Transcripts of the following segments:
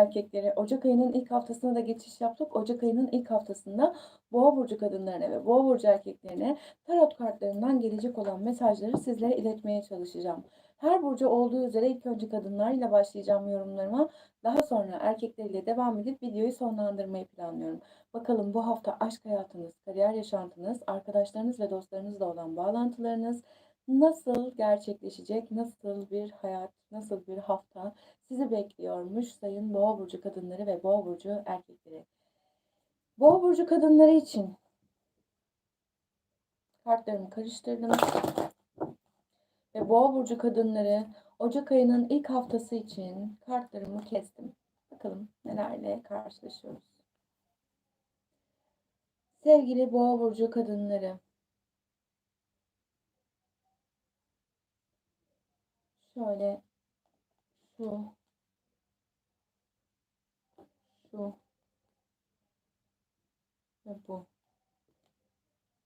erkekleri Ocak ayının ilk haftasına da geçiş yaptık. Ocak ayının ilk haftasında Boğa burcu kadınlarına ve Boğa burcu erkeklerine tarot kartlarından gelecek olan mesajları sizlere iletmeye çalışacağım. Her burcu olduğu üzere ilk önce kadınlarla başlayacağım yorumlarıma. Daha sonra erkekleriyle devam edip videoyu sonlandırmayı planlıyorum. Bakalım bu hafta aşk hayatınız, kariyer yaşantınız, arkadaşlarınız ve dostlarınızla olan bağlantılarınız nasıl gerçekleşecek, nasıl bir hayat, nasıl bir hafta sizi bekliyormuş sayın Boğa burcu kadınları ve Boğa burcu erkekleri. Boğa burcu kadınları için kartlarımı karıştırdım. Ve Boğa burcu kadınları Ocak ayının ilk haftası için kartlarımı kestim. Bakalım nelerle karşılaşıyoruz. Sevgili Boğa burcu kadınları, şöyle şu şu ve bu.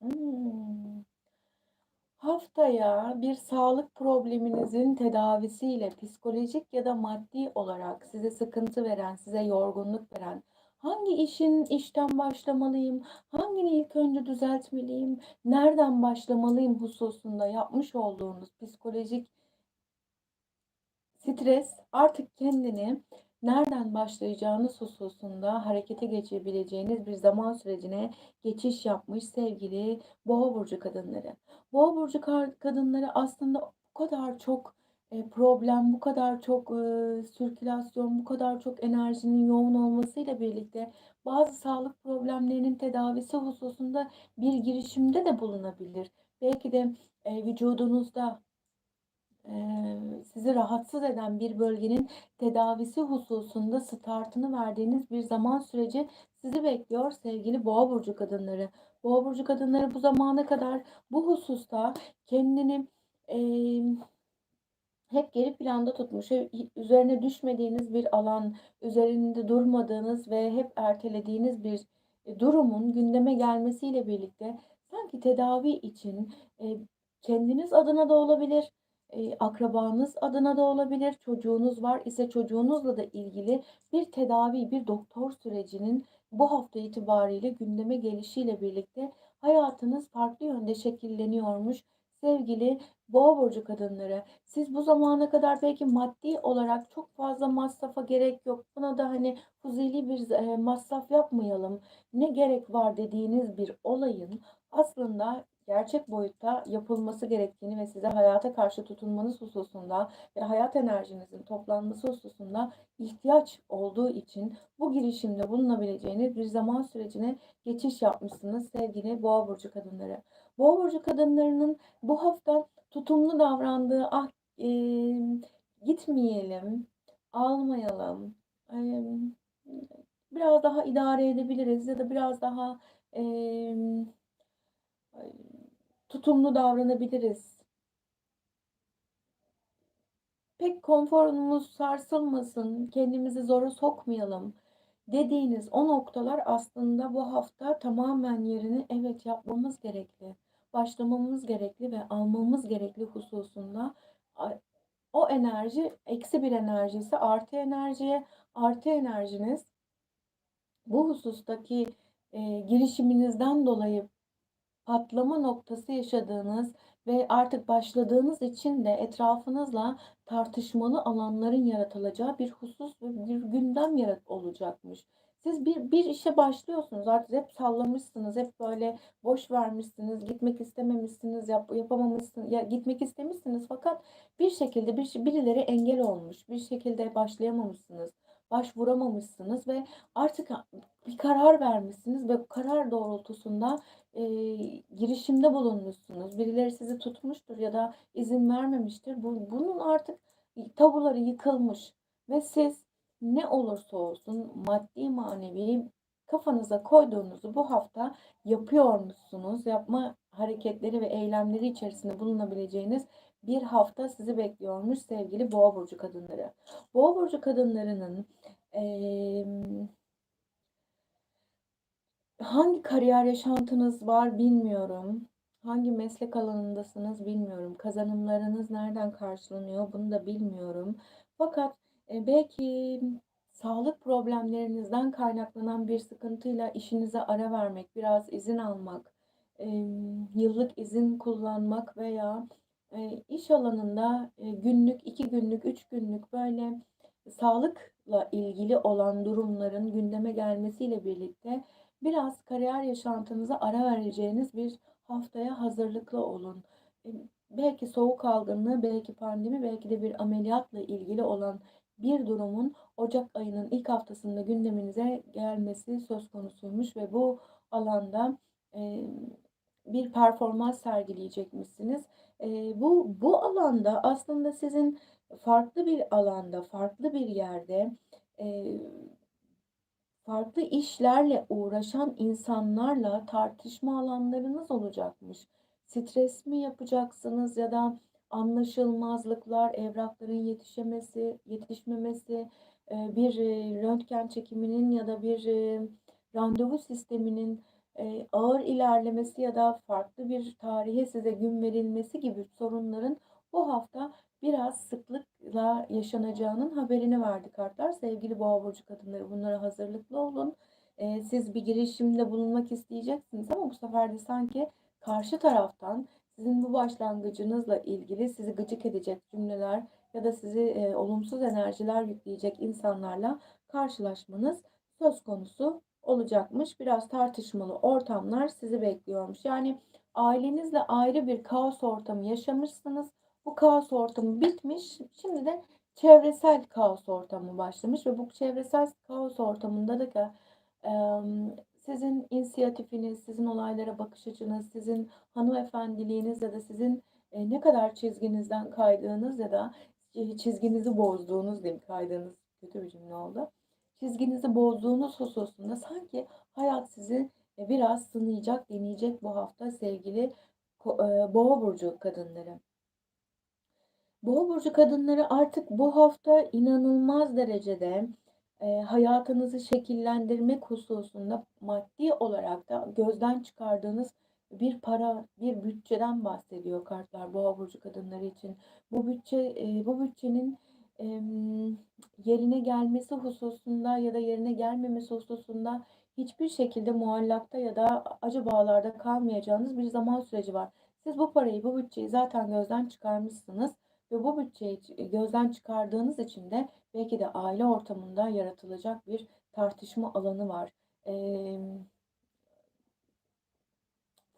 Hmm. Haftaya bir sağlık probleminizin tedavisiyle psikolojik ya da maddi olarak size sıkıntı veren, size yorgunluk veren, hangi işin işten başlamalıyım, hangini ilk önce düzeltmeliyim, nereden başlamalıyım hususunda yapmış olduğunuz psikolojik stres artık kendini nereden başlayacağınız hususunda harekete geçebileceğiniz bir zaman sürecine geçiş yapmış sevgili Boğa burcu kadınları. Boğa burcu kadınları aslında bu kadar çok e, problem, bu kadar çok e, sirkülasyon, bu kadar çok enerjinin yoğun olmasıyla birlikte bazı sağlık problemlerinin tedavisi hususunda bir girişimde de bulunabilir. Belki de e, vücudunuzda sizi rahatsız eden bir bölgenin tedavisi hususunda startını verdiğiniz bir zaman süreci sizi bekliyor sevgili boğa burcu kadınları. Boğa burcu kadınları bu zamana kadar bu hususta kendini e, hep geri planda tutmuş, üzerine düşmediğiniz bir alan, üzerinde durmadığınız ve hep ertelediğiniz bir e, durumun gündeme gelmesiyle birlikte sanki tedavi için e, kendiniz adına da olabilir, akrabanız adına da olabilir. Çocuğunuz var ise çocuğunuzla da ilgili bir tedavi, bir doktor sürecinin bu hafta itibariyle gündeme gelişiyle birlikte hayatınız farklı yönde şekilleniyormuş. Sevgili boğa burcu kadınları, siz bu zamana kadar belki maddi olarak çok fazla masrafa gerek yok. Buna da hani fuzili bir e, masraf yapmayalım. Ne gerek var dediğiniz bir olayın aslında gerçek boyutta yapılması gerektiğini ve size hayata karşı tutunmanız hususunda ve hayat enerjinizin toplanması hususunda ihtiyaç olduğu için bu girişimde bulunabileceğiniz bir zaman sürecine geçiş yapmışsınız sevgili boğa burcu kadınları. Boğa burcu kadınlarının bu hafta tutumlu davrandığı ah e, gitmeyelim, almayalım, e, biraz daha idare edebiliriz ya da biraz daha e, tutumlu davranabiliriz. Pek konforumuz sarsılmasın, kendimizi zora sokmayalım dediğiniz o noktalar aslında bu hafta tamamen yerini evet yapmamız gerekli, başlamamız gerekli ve almamız gerekli hususunda o enerji eksi bir enerji artı enerjiye artı enerjiniz bu husustaki e, girişiminizden dolayı patlama noktası yaşadığınız ve artık başladığınız için de etrafınızla tartışmalı alanların yaratılacağı bir husus ve bir gündem yarat olacakmış. Siz bir, bir işe başlıyorsunuz artık hep sallamışsınız, hep böyle boş vermişsiniz, gitmek istememişsiniz, yap, yapamamışsınız, ya gitmek istemişsiniz fakat bir şekilde bir birileri engel olmuş, bir şekilde başlayamamışsınız başvuramamışsınız ve artık bir karar vermişsiniz ve bu karar doğrultusunda e, girişimde bulunmuşsunuz. Birileri sizi tutmuştur ya da izin vermemiştir. Bu, bunun artık tabuları yıkılmış ve siz ne olursa olsun maddi manevi kafanıza koyduğunuzu bu hafta yapıyormuşsunuz. Yapma hareketleri ve eylemleri içerisinde bulunabileceğiniz bir hafta sizi bekliyormuş sevgili boğa burcu kadınları. Boğa burcu kadınlarının ee, hangi kariyer yaşantınız var bilmiyorum. Hangi meslek alanındasınız bilmiyorum. Kazanımlarınız nereden karşılanıyor bunu da bilmiyorum. Fakat e, belki sağlık problemlerinizden kaynaklanan bir sıkıntıyla işinize ara vermek, biraz izin almak, emm, yıllık izin kullanmak veya, eee, iş alanında, eee, günlük, 2 günlük, 3 günlük böyle sağlıkla ilgili olan durumların gündeme gelmesiyle birlikte biraz kariyer yaşantınıza ara vereceğiniz bir haftaya hazırlıklı olun. Emm, belki soğuk algınlığı, belki pandemi, belki de bir ameliyatla ilgili olan bir durumun ocak ayının ilk haftasında gündeminize gelmesi söz konusuymuş ve bu alanda, emm, bir performans sergileyecekmişsiniz. Eee, bu bu alanda aslında sizin farklı bir alanda, farklı bir yerde, farklı işlerle uğraşan insanlarla tartışma alanlarınız olacakmış. Stres mi yapacaksınız ya da anlaşılmazlıklar, evrakların yetişemesi, yetişmemesi, eee, bir, eee, röntgen çekiminin ya da bir, eee, randevu sisteminin, ağır ilerlemesi ya da farklı bir tarihe size gün verilmesi gibi sorunların bu hafta biraz sıklıkla yaşanacağının haberini verdi kartlar. Sevgili Boğa burcu kadınları bunlara hazırlıklı olun. Eee, siz bir girişimde bulunmak isteyeceksiniz ama bu sefer de sanki karşı taraftan sizin bu başlangıcınızla ilgili sizi gıcık edecek cümleler ya da sizi, eee, olumsuz enerjiler yükleyecek insanlarla karşılaşmanız söz konusu olacakmış. Biraz tartışmalı ortamlar sizi bekliyormuş. Yani ailenizle ayrı bir kaos ortamı yaşamışsınız. Bu kaos ortamı bitmiş. Şimdi de çevresel kaos ortamı başlamış ve bu çevresel kaos ortamında da sizin inisiyatifiniz, sizin olaylara bakış açınız, sizin hanımefendiliğiniz ya da sizin, eee, ne kadar çizginizden kaydığınız ya da, çizginizi bozduğunuz diyeyim, kaydığınız kötü bir cümle oldu. Çizginizi bozduğunuz hususunda sanki hayat sizi, eee, biraz sınayacak, deneyecek bu hafta sevgili eee, Boğa burcu kadınları. Boğa burcu kadınları artık bu hafta inanılmaz derecede, eee, hayatınızı şekillendirmek hususunda maddi olarak da gözden çıkardığınız bir para, bir bütçeden bahsediyor kartlar Boğa burcu kadınları için. Bu bütçe, eee, bu bütçenin, emm, yerine gelmesi hususunda ya da yerine gelmemesi hususunda hiçbir şekilde muallakta ya da acabalarda kalmayacağınız bir zaman süreci var. Siz bu parayı, bu bütçeyi zaten gözden çıkarmışsınız ve bu bütçeyi ç gözden çıkardığınız için de belki de aile ortamında yaratılacak bir tartışma alanı var.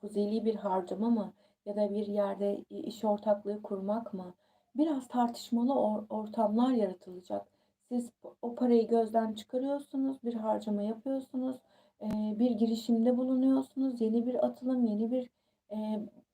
Fuzuli bir harcama mı ya da bir yerde iş ortaklığı kurmak mı? Biraz tartışmalı or ortamlar yaratılacak. Siz o parayı gözden çıkarıyorsunuz, bir harcama yapıyorsunuz, bir girişimde bulunuyorsunuz, yeni bir atılım, yeni bir,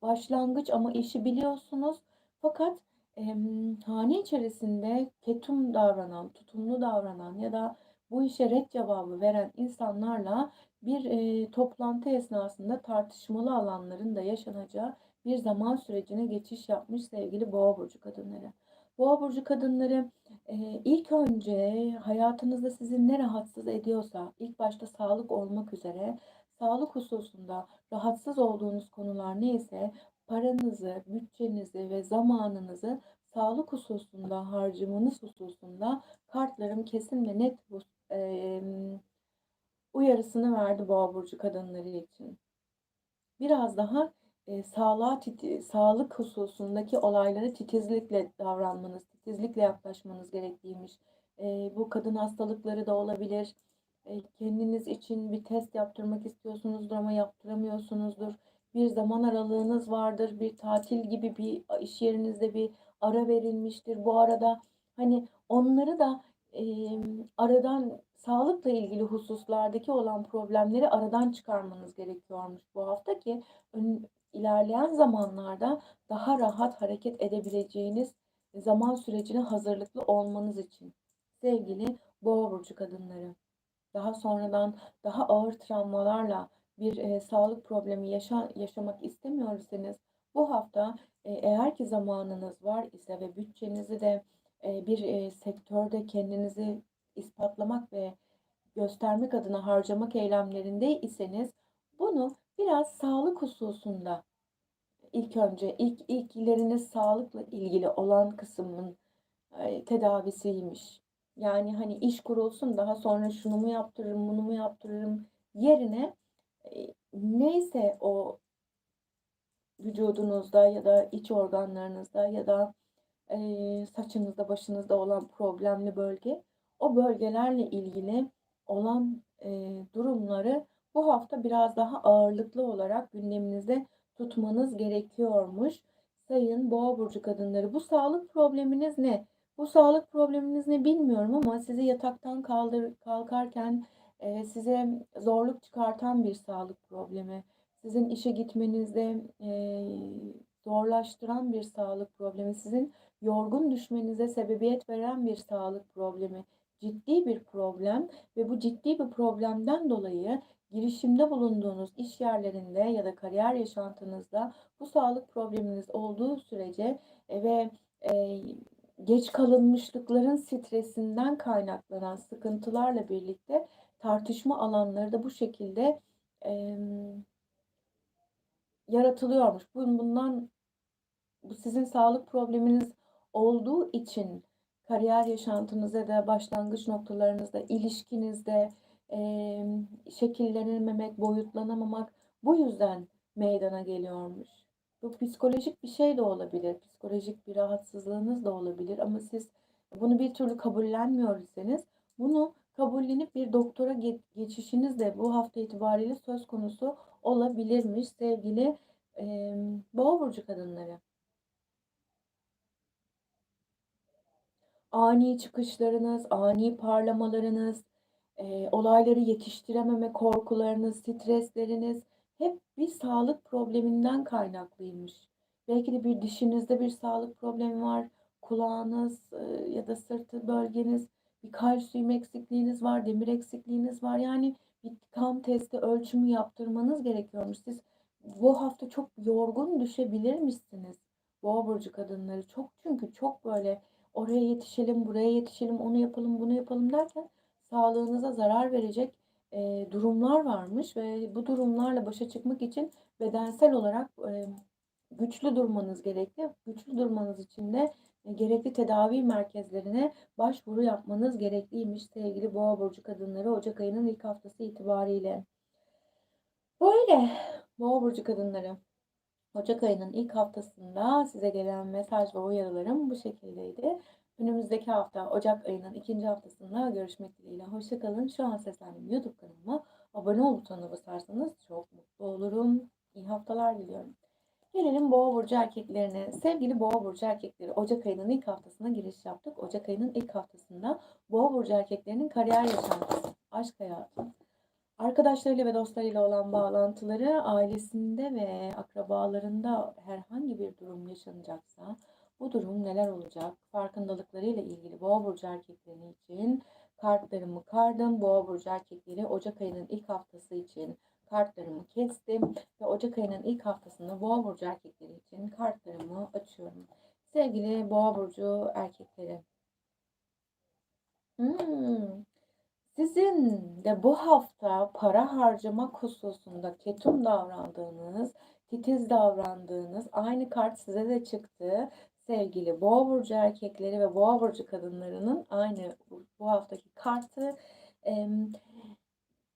başlangıç ama işi biliyorsunuz. Fakat, emm, hane içerisinde ketum davranan, tutumlu davranan ya da bu işe ret cevabı veren insanlarla bir, eee, toplantı esnasında tartışmalı alanların da yaşanacağı bir zaman sürecine geçiş yapmış sevgili Boğa burcu kadınları. Boğa burcu kadınları, eee, ilk önce hayatınızda sizi ne rahatsız ediyorsa, ilk başta sağlık olmak üzere, sağlık hususunda rahatsız olduğunuz konular neyse paranızı, bütçenizi ve zamanınızı sağlık hususunda harcamanız hususunda kartlarım kesin ve net bu emm, uyarısını verdi Boğa burcu kadınları için. Biraz daha, eee, sağlığa titi sağlık hususundaki olaylara titizlikle davranmanız, titizlikle yaklaşmanız gerektiğiymiş. Eee, bu kadın hastalıkları da olabilir. Eee, kendiniz için bir test yaptırmak istiyorsunuzdur ama yaptıramıyorsunuzdur. Bir zaman aralığınız vardır, bir tatil gibi bir iş yerinizde bir ara verilmiştir. Bu arada, hani, onları da, emm, aradan sağlıkla ilgili hususlardaki olan problemleri aradan çıkarmanız gerekiyormuş bu hafta ki ön ilerleyen zamanlarda daha rahat hareket edebileceğiniz zaman sürecine hazırlıklı olmanız için. Sevgili Boğa burcu kadınları. Daha sonradan daha ağır travmalarla bir, eee, sağlık problemi yaşa yaşamak istemiyor iseniz bu hafta, eee, eğer ki zamanınız var ise ve bütçenizi de, eee, bir, eee, sektörde kendinizi ispatlamak ve göstermek adına harcamak eylemlerinde iseniz bunu biraz sağlık hususunda ilk önce ilk ilkleriniz sağlıkla ilgili olan kısmın, eee, tedavisiymiş. Yani, hani, iş kurulsun, daha sonra şunu mu yaptırırım, bunu mu yaptırırım yerine, neyse o vücudunuzda ya da iç organlarınızda ya da, eee, saçınızda, başınızda olan problemli bölge, o bölgelerle ilgili olan, eee, durumları bu hafta biraz daha ağırlıklı olarak gündeminizde tutmanız gerekiyormuş sayın Boğa burcu kadınları. Bu sağlık probleminiz ne? Bu sağlık probleminiz ne bilmiyorum ama sizi yataktan kaldır kalkarken, size zorluk çıkartan bir sağlık problemi, sizin işe gitmenizde, eee, zorlaştıran bir sağlık problemi, sizin yorgun düşmenize sebebiyet veren bir sağlık problemi, ciddi bir problem ve bu ciddi bir problemden dolayı girişimde bulunduğunuz iş yerlerinde ya da kariyer yaşantınızda bu sağlık probleminiz olduğu sürece, eee, ve, eee, geç kalınmışlıkların stresinden kaynaklanan sıkıntılarla birlikte tartışma alanları da bu şekilde, emm yaratılıyormuş. Bun bundan bu sizin sağlık probleminiz olduğu için kariyer yaşantınızda ya da başlangıç noktalarınızda, ilişkinizde, emm, şekillenememek, boyutlanamamak bu yüzden meydana geliyormuş. Bu psikolojik bir şey de olabilir, psikolojik bir rahatsızlığınız da olabilir ama siz bunu bir türlü kabullenmiyor iseniz bunu kabullenip bir doktora ge geçişiniz de bu hafta itibariyle söz konusu olabilirmiş sevgili, emm, Boğa burcu kadınları. Ani çıkışlarınız, ani parlamalarınız, eee, olayları yetiştirememe korkularınız, stresleriniz hep bir sağlık probleminden kaynaklıymış. Belki de bir dişinizde bir sağlık problemi var, kulağınız, ııı, ya da sırtı bölgeniz, bir kalsiyum eksikliğiniz var, demir eksikliğiniz var. Yani bir kan testi, ölçümü yaptırmanız gerekiyormuş. Siz bu hafta çok yorgun düşebilirmişsiniz Boğa burcu kadınları. Çok çünkü çok böyle oraya yetişelim, buraya yetişelim, onu yapalım, bunu yapalım derken sağlığınıza zarar verecek, eee, durumlar varmış ve bu durumlarla başa çıkmak için bedensel olarak, emm, güçlü durmanız gerekli. Güçlü durmanız için de, gerekli tedavi merkezlerine başvuru yapmanız gerekliymiş sevgili Boğa burcu kadınları ocak ayının ilk haftası itibariyle. Böyle Boğa burcu kadınları. Ocak ayının ilk haftasında size gelen mesaj ve uyarılarım bu şekildeydi. Önümüzdeki hafta Ocak ayının ikinci haftasında görüşmek dileğiyle. Hoşça kalın. Şu an seslendiğim YouTube kanalıma abone ol butonuna basarsanız çok mutlu olurum. İyi haftalar diliyorum. Gelelim Boğa burcu erkeklerine. Sevgili Boğa burcu erkekleri, Ocak ayının ilk haftasına giriş yaptık. Ocak ayının ilk haftasında Boğa burcu erkeklerinin kariyer yaşantısı, aşk hayatı, arkadaşlarıyla ve dostlarıyla olan bağlantıları, ailesinde ve akrabalarında herhangi bir durum yaşanacaksa bu durum neler olacak? Farkındalıklarıyla ilgili Boğa burcu erkekleri için kartlarımı kardım. Boğa burcu erkekleri Ocak ayının ilk haftası için kartlarımı kestim ve Ocak ayının ilk haftasında Boğa burcu erkekleri için kartlarımı açıyorum. Sevgili Boğa burcu erkekleri. Hımm. Sizin de bu hafta para harcamak hususunda ketum davrandığınız, titiz davrandığınız aynı kart size de çıktı. Sevgili Boğa burcu erkekleri ve Boğa burcu kadınlarının aynı bu, haftaki kartı. Emm,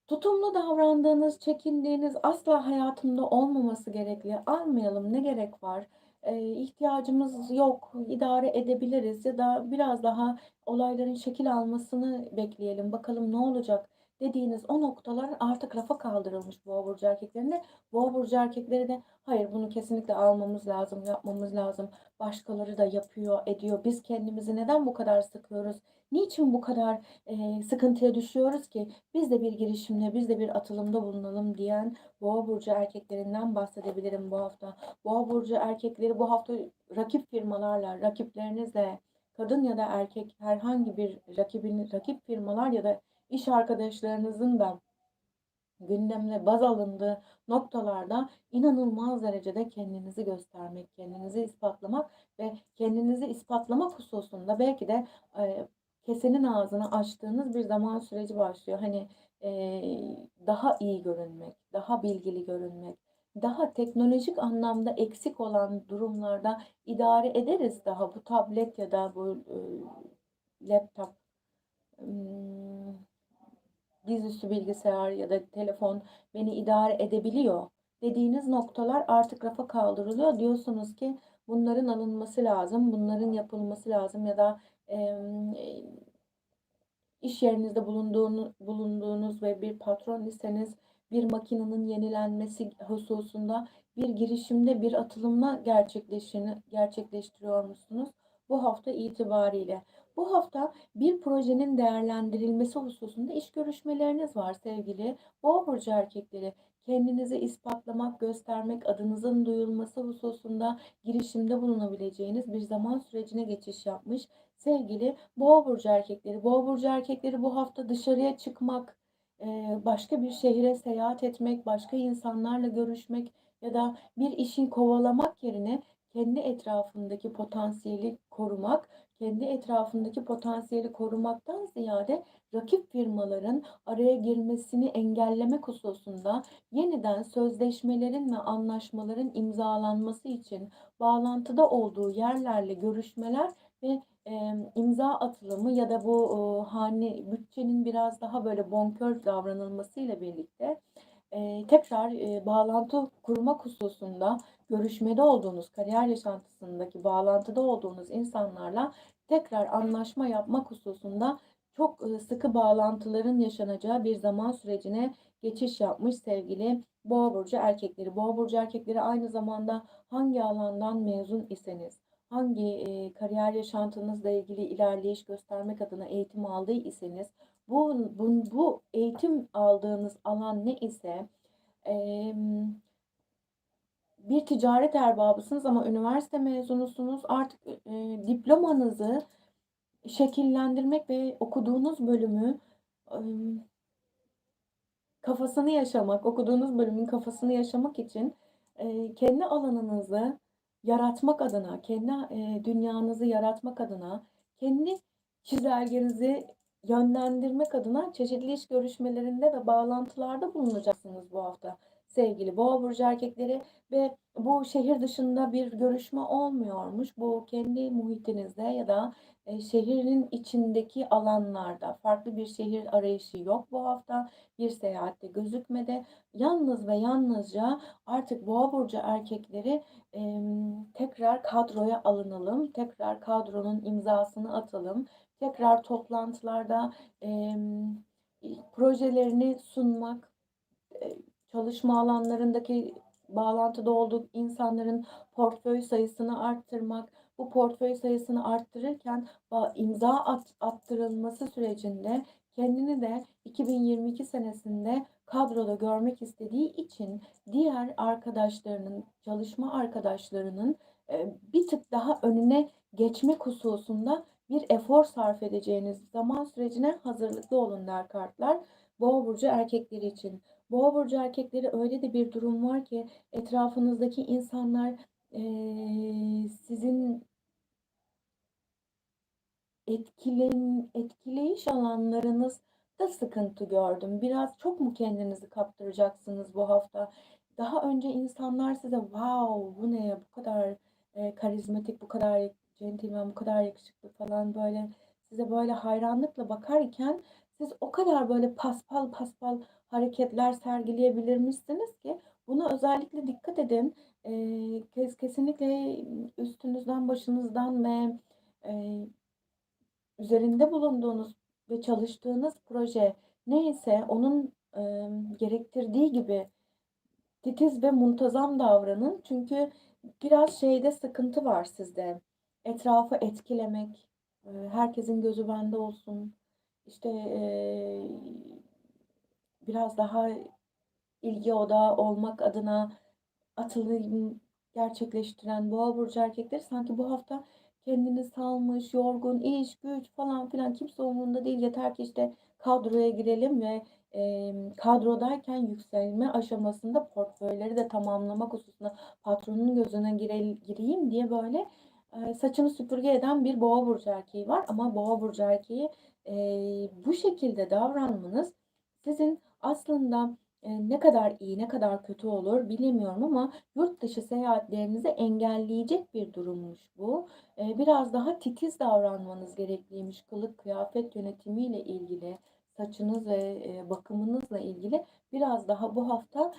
tutumlu davrandığınız, çekindiğiniz, asla hayatımda olmaması gerekli, almayalım ne gerek var, eee, ihtiyacımız yok, idare edebiliriz ya da biraz daha olayların şekil almasını bekleyelim, bakalım ne olacak dediğiniz o noktalar artık rafa kaldırılmış Boğa burcu erkeklerinde. Boğa burcu erkekleri de hayır bunu kesinlikle almamız lazım, yapmamız lazım. Başkaları da yapıyor, ediyor. Biz kendimizi neden bu kadar sıkıyoruz? Niçin bu kadar eee, sıkıntıya düşüyoruz ki? Biz de bir girişimde, biz de bir atılımda bulunalım diyen Boğa burcu erkeklerinden bahsedebilirim bu hafta. Boğa burcu erkekleri bu hafta rakip firmalarla, rakiplerinizle, kadın ya da erkek herhangi bir rakibin, rakip firmalar ya da iş arkadaşlarınızın da gündemde baz alındığı noktalarda inanılmaz derecede kendinizi göstermek, kendinizi ispatlamak ve kendinizi ispatlamak hususunda belki de eee, kesenin ağzını açtığınız bir zaman süreci başlıyor. Hani eee, daha iyi görünmek, daha bilgili görünmek, daha teknolojik anlamda eksik olan durumlarda idare ederiz daha bu tablet ya da bu eee, laptop ımm, dizüstü bilgisayar ya da telefon beni idare edebiliyor dediğiniz noktalar artık rafa kaldırılıyor. Diyorsunuz ki bunların alınması lazım, bunların yapılması lazım ya da, eee, iş yerinizde bulunduğunu bulunduğunuz ve bir patron iseniz bir makinenin yenilenmesi hususunda bir girişimde, bir atılımla gerçekleşini gerçekleştiriyormuşsunuz bu hafta itibariyle. Bu hafta bir projenin değerlendirilmesi hususunda iş görüşmeleriniz var sevgili Boğa burcu erkekleri. Kendinizi ispatlamak, göstermek, adınızın duyulması hususunda girişimde bulunabileceğiniz bir zaman sürecine geçiş yapmış sevgili Boğa burcu erkekleri. Boğa burcu erkekleri bu hafta dışarıya çıkmak, eee, başka bir şehre seyahat etmek, başka insanlarla görüşmek ya da bir işi kovalamak yerine kendi etrafındaki potansiyeli korumak, kendi etrafındaki potansiyeli korumaktan ziyade rakip firmaların araya girmesini engellemek hususunda yeniden sözleşmelerin ve anlaşmaların imzalanması için bağlantıda olduğu yerlerle görüşmeler ve, emm, imza atılımı ya da bu, uuu, hani, bütçenin biraz daha böyle bonkör davranılmasıyla birlikte, eee, tekrar, eee, bağlantı kurmak hususunda görüşmede olduğunuz, kariyer yaşantısındaki bağlantıda olduğunuz insanlarla tekrar anlaşma yapmak hususunda çok, sıkı bağlantıların yaşanacağı bir zaman sürecine geçiş yapmış sevgili Boğa burcu erkekleri. Boğa burcu erkekleri aynı zamanda hangi alandan mezun iseniz, hangi, kariyer yaşantınızla ilgili ilerleyiş göstermek adına eğitim aldı iseniz bun bun bu eğitim aldığınız alan ne ise, bir ticaret erbabısınız ama üniversite mezunusunuz. Artık, eee, diplomanızı şekillendirmek ve okuduğunuz bölümü, ımm kafasını yaşamak, okuduğunuz bölümün kafasını yaşamak için, eee, kendi alanınızı yaratmak adına, kendi, eee, dünyanızı yaratmak adına, kendi çizelgenizi yönlendirmek adına çeşitli iş görüşmelerinde ve bağlantılarda bulunacaksınız bu hafta sevgili Boğa burcu erkekleri ve bu şehir dışında bir görüşme olmuyormuş. Bu kendi muhitinizde ya da, eee, şehrin içindeki alanlarda farklı bir şehir arayışı yok bu hafta. Bir seyahat de gözükmede. Yalnız ve yalnızca artık Boğa burcu erkekleri, emm, tekrar kadroya alınalım, tekrar kadronun imzasını atalım, tekrar toplantılarda, iii, projelerini sunmak, eee, çalışma alanlarındaki bağlantıda olduğu insanların portföy sayısını arttırmak, bu portföy sayısını arttırırken imza at attırılması sürecinde kendini de 2022 senesinde kadroda görmek istediği için diğer arkadaşlarının, çalışma arkadaşlarının, eee, bir tık daha önüne geçmek hususunda bir efor sarf edeceğiniz zaman sürecine hazırlıklı olun der kartlar Boğa burcu erkekleri için. Boğa burcu erkekleri öyle de bir durum var ki etrafınızdaki insanlar, eee, sizin etkilen etkileyiş alanlarınızda sıkıntı gördüm. Biraz çok mu kendinizi kaptıracaksınız bu hafta? Daha önce insanlar size "Wow, bu ne ya, bu kadar, eee, karizmatik, bu kadar centilmen, bu kadar yakışıklı." falan böyle size böyle hayranlıkla bakarken siz o kadar böyle paspal paspal hareketler sergileyebilirmişsiniz ki buna özellikle dikkat edin. Kes kesinlikle üstünüzden, başınızdan ve, üzerinde bulunduğunuz ve çalıştığınız proje neyse onun, gerektirdiği gibi titiz ve muntazam davranın. Çünkü biraz şeyde sıkıntı var sizde. Etrafı etkilemek, herkesin gözü bende olsun, işte, eee, biraz daha ilgi odağı olmak adına atılım gerçekleştiren Boğa burcu erkekleri sanki bu hafta kendini salmış, yorgun, iş, güç falan filan kimse umurunda değil. Yeter ki işte kadroya girelim ve, emm, kadrodayken yükselme aşamasında portföyleri de tamamlamak hususunda patronun gözüne girel gireyim diye böyle, eee, saçını süpürge eden bir Boğa burcu erkeği var ama Boğa burcu erkeği, eee, bu şekilde davranmanız sizin aslında ne kadar iyi, ne kadar kötü olur bilemiyorum ama yurt dışı seyahatlerinizi engelleyecek bir durummuş bu. Biraz daha titiz davranmanız gerekliymiş. Kılık kıyafet yönetimiyle ilgili, saçınız ve, bakımınızla ilgili biraz daha bu hafta,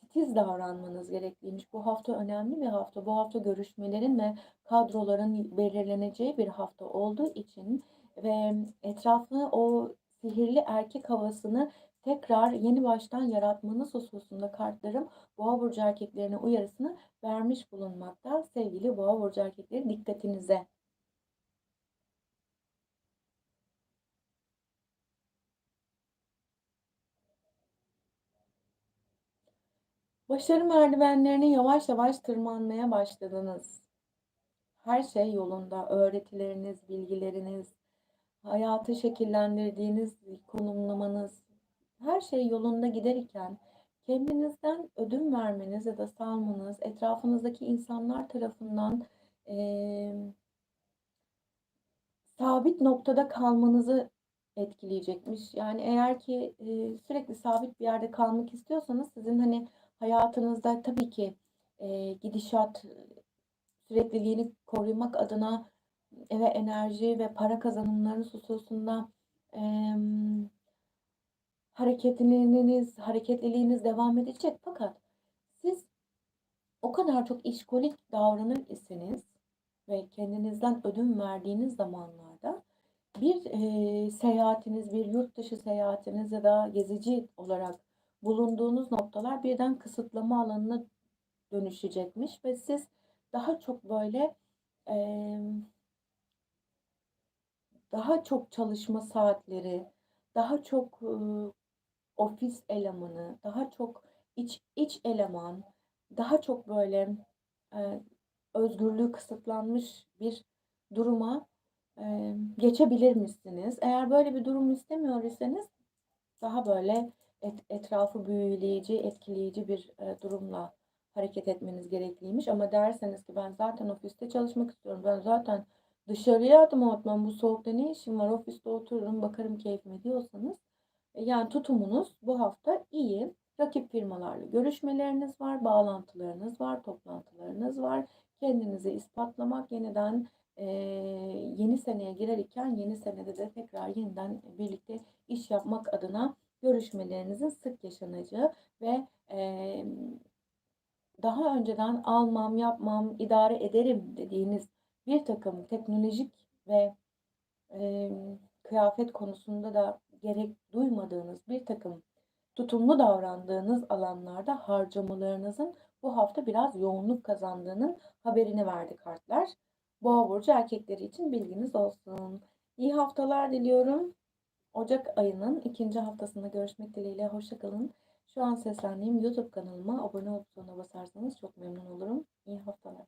titiz davranmanız gerekliymiş. Bu hafta önemli bir hafta. Bu hafta görüşmelerin ve kadroların belirleneceği bir hafta olduğu için ve etrafını o sihirli erkek havasını tekrar yeni baştan yaratmanız hususunda kartlarım Boğa burcu erkeklerine uyarısını vermiş bulunmakta. Sevgili Boğa burcu erkekleri dikkatinize. Başarı merdivenlerini yavaş yavaş tırmanmaya başladınız. Her şey yolunda. Öğretileriniz, bilgileriniz, hayatı şekillendirdiğiniz konumlamanız, her şey yolunda giderken kendinizden ödün vermeniz ya da salmanız etrafınızdaki insanlar tarafından eee, sabit noktada kalmanızı etkileyecekmiş. Yani eğer ki eee, sürekli sabit bir yerde kalmak istiyorsanız sizin hani hayatınızda tabii ki eee, gidişat sürekliliğini korumak adına eve enerji ve para kazanımlarınız hususunda em, hareketliliğiniz, hareketliliğiniz devam edecek. Fakat siz o kadar çok işkolik davranır iseniz ve kendinizden ödün verdiğiniz zamanlarda bir e, seyahatiniz, bir yurt dışı seyahatiniz ya da gezici olarak bulunduğunuz noktalar birden kısıtlama alanına dönüşecekmiş ve siz daha çok böyle e, daha çok çalışma saatleri, daha çok e, ofis elemanı, daha çok iç iç eleman, daha çok böyle e, özgürlüğü kısıtlanmış bir duruma e, geçebilir misiniz? Eğer böyle bir durum istemiyor iseniz daha böyle et, etrafı büyüleyici, etkileyici bir e, durumla hareket etmeniz gerekliymiş. Ama derseniz ki ben zaten ofiste çalışmak istiyorum, ben zaten dışarıya adım atmam, bu soğukta ne işim var, ofiste otururum, bakarım keyfime diyorsanız yani tutumunuz bu hafta iyi. Rakip firmalarla görüşmeleriniz var, bağlantılarınız var, toplantılarınız var. Kendinizi ispatlamak, yeniden e, yeni seneye girer iken yeni senede de tekrar yeniden birlikte iş yapmak adına görüşmelerinizin sık yaşanacağı ve e, daha önceden almam, yapmam, idare ederim dediğiniz bir takım teknolojik ve e, kıyafet konusunda da gerek duymadığınız bir takım tutumlu davrandığınız alanlarda harcamalarınızın bu hafta biraz yoğunluk kazandığının haberini verdi kartlar. Boğa burcu erkekleri için bilginiz olsun. İyi haftalar diliyorum. Ocak ayının ikinci haftasında görüşmek dileğiyle. Hoşçakalın. Şu an seslendiğim YouTube kanalıma abone ol butonuna basarsanız çok memnun olurum. İyi haftalar.